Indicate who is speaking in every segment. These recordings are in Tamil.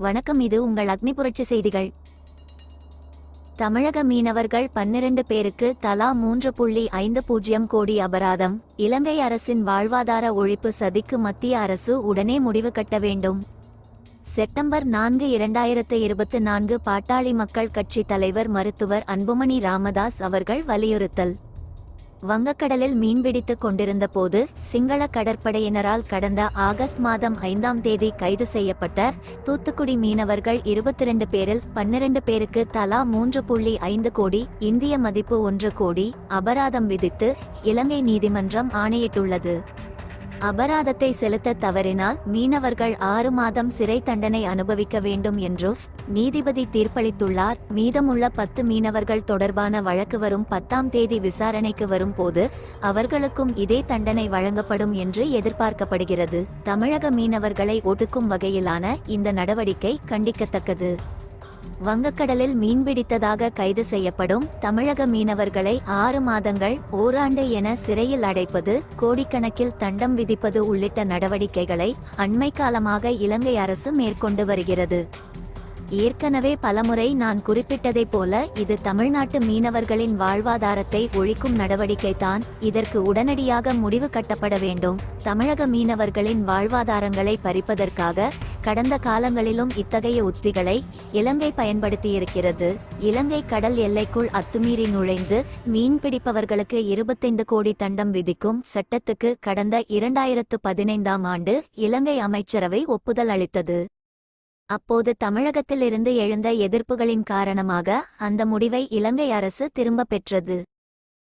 Speaker 1: வணக்கம் இது உங்கள் அக்னி புரட்சி செய்திகள். தமிழக மீனவர்கள் பன்னிரண்டு பேருக்கு தலா மூன்று புள்ளி ஐந்து பூஜ்ஜியம் கோடி அபராதம். இலங்கை அரசின் வாழ்வாதார ஒழிப்பு சதிக்கு மத்திய அரசு உடனே முடிவு கட்ட வேண்டும். செப்டம்பர் நான்கு இரண்டாயிரத்து இருபத்து நான்கு பாட்டாளி மக்கள் கட்சி தலைவர் மருத்துவர் அன்புமணி ராமதாஸ் அவர்கள் வலியுறுத்தல். வங்கக்கடலில் மீன்பிடித்துக் கொண்டிருந்த போது சிங்கள கடற்படையினரால் கடந்த ஆகஸ்ட் மாதம் ஐந்தாம் தேதி கைது செய்யப்பட்ட தூத்துக்குடி மீனவர்கள் இருபத்தி ரெண்டு பேரில் பன்னிரண்டு பேருக்கு தலா மூன்று புள்ளி ஐந்து கோடி இந்திய மதிப்பு ஒன்று கோடி அபராதம் விதித்து இலங்கை நீதிமன்றம் ஆணையிட்டுள்ளது. அபராதத்தை செலுத்த தவறினால் மீனவர்கள் ஆறு மாதம் சிறை தண்டனை அனுபவிக்க வேண்டும் என்று நீதிபதி தீர்ப்பளித்துள்ளார். மீதமுள்ள பத்து மீனவர்கள் தொடர்பான வழக்கு வரும் பத்தாம் தேதி விசாரணைக்கு வரும்போது அவர்களுக்கும் இதே தண்டனை வழங்கப்படும் என்று எதிர்பார்க்கப்படுகிறது. தமிழக மீனவர்களை ஒடுக்கும் வகையிலான இந்த நடவடிக்கை கண்டிக்கத்தக்கது. வங்கக்கடலில் மீன்பிடித்ததாக கைது செய்யப்படும் தமிழக மீனவர்களை ஆறு மாதங்கள் ஓராண்டு என சிறையில் அடைப்பது கோடிக்கணக்கில் தண்டம் விதிப்பது உள்ளிட்ட நடவடிக்கைகளை அண்மை காலமாக இலங்கை அரசு மேற்கொண்டு வருகிறது. ஏற்கனவே பலமுறை நான் குறிப்பிட்டதைப் போல இது தமிழ்நாட்டு மீனவர்களின் வாழ்வாதாரத்தை ஒழிக்கும் நடவடிக்கை தான் இதற்கு உடனடியாக முடிவு கட்டப்பட வேண்டும். தமிழக மீனவர்களின் வாழ்வாதாரங்களை பறிப்பதற்காக கடந்த காலங்களிலும் இத்தகைய உத்திகளை இலங்கை பயன்படுத்தியிருக்கிறது. இலங்கை கடல் எல்லைக்குள் அத்துமீறி நுழைந்து மீன் பிடிப்பவர்களுக்கு இருபத்தைந்து கோடி தண்டம் விதிக்கும் சட்டத்துக்கு கடந்த இரண்டாயிரத்து பதினைந்தாம் ஆண்டு இலங்கை அமைச்சரவை ஒப்புதல் அளித்தது. அப்போது தமிழகத்திலிருந்து எழுந்த எதிர்ப்புகளின் காரணமாக அந்த முடிவை இலங்கை அரசு திரும்பப் பெற்றது.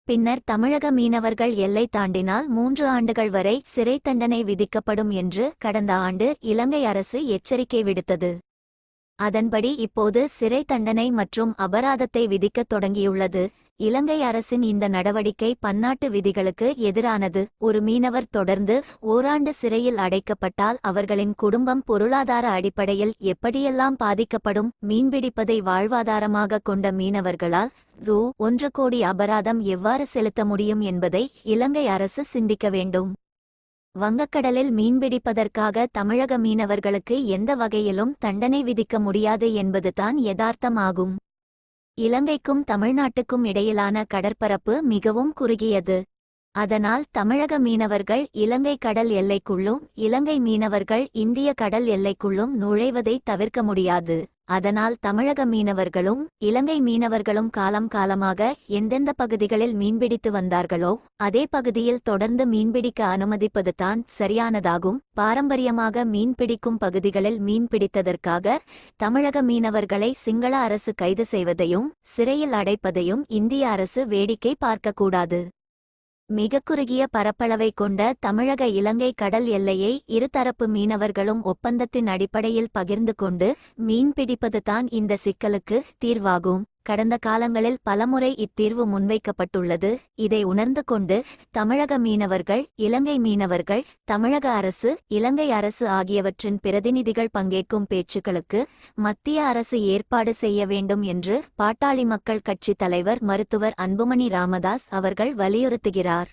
Speaker 1: பின்னர் தமிழக மீனவர்கள் எல்லை தாண்டினால் மூன்று ஆண்டுகள் வரை சிறை தண்டனை விதிக்கப்படும் என்று கடந்த ஆண்டு இலங்கை அரசு எச்சரிக்கை விடுத்தது. அதன்படி இப்போது சிறை தண்டனை மற்றும் அபராதத்தை விதிக்கத் தொடங்கியுள்ளது. இலங்கை அரசின் இந்த நடவடிக்கை பன்னாட்டு விதிகளுக்கு எதிரானது. ஒரு மீனவர் தொடர்ந்து ஓராண்டு சிறையில் அடைக்கப்பட்டால் அவர்களின் குடும்பம் பொருளாதார அடிப்படையில் எப்படியெல்லாம் பாதிக்கப்படும் மீன்பிடிப்பதை வாழ்வாதாரமாக கொண்ட மீனவர்களால் ரூ. ஒன்று கோடி அபராதம் எவ்வாறு செலுத்த முடியும் என்பதை இலங்கை அரசு சிந்திக்க வேண்டும். வங்கக்கடலில் மீன்பிடிப்பதற்காக தமிழக மீனவர்களுக்கு எந்த வகையிலும் தண்டனை விதிக்க முடியாது என்பதுதான் யதார்த்தமாகும். இலங்கைக்கும் தமிழ்நாட்டுக்கும் இடையிலான கடற்பரப்பு மிகவும் குறுகியது. அதனால் தமிழக மீனவர்கள் இலங்கை கடல் எல்லைக்குள்ளும் இலங்கை மீனவர்கள் இந்திய கடல் எல்லைக்குள்ளும் நுழைவதை தவிர்க்க முடியாது. அதனால் தமிழக மீனவர்களும் இலங்கை மீனவர்களும் காலம் காலமாக எந்தெந்த பகுதிகளில் மீன்பிடித்து வந்தார்களோ அதே பகுதியில் தொடர்ந்து மீன்பிடிக்க அனுமதிப்பது தான் சரியானதாகும். பாரம்பரியமாக மீன்பிடிக்கும் பகுதிகளில் மீன்பிடித்ததற்காக தமிழக மீனவர்களை சிங்கள அரசு கைது செய்வதையும் சிறையில் அடைப்பதையும் இந்திய அரசு வேடிக்கை பார்க்கக்கூடாது. மிக குறுகிய பரப்பளவை கொண்ட தமிழக இலங்கை கடல் எல்லையை இருதரப்பு மீனவர்களும் ஒப்பந்தத்தின் அடிப்படையில் பகிர்ந்து கொண்டு மீன் பிடிப்பதுதான் இந்த சிக்கலுக்கு தீர்வாகும். கடந்த காலங்களில் பலமுறை இத்தீர்வு முன்வைக்கப்பட்டுள்ளது. இதை உணர்ந்து கொண்டு தமிழக மீனவர்கள் இலங்கை மீனவர்கள் தமிழக அரசு இலங்கை அரசு ஆகியவற்றின் பிரதிநிதிகள் பங்கேற்கும் பேச்சுக்களுக்கு மத்திய அரசு ஏற்பாடு செய்ய வேண்டும் என்று பாட்டாளி மக்கள் கட்சி தலைவர் மருத்துவர் அன்புமணி ராமதாஸ் அவர்கள் வலியுறுத்துகிறார்.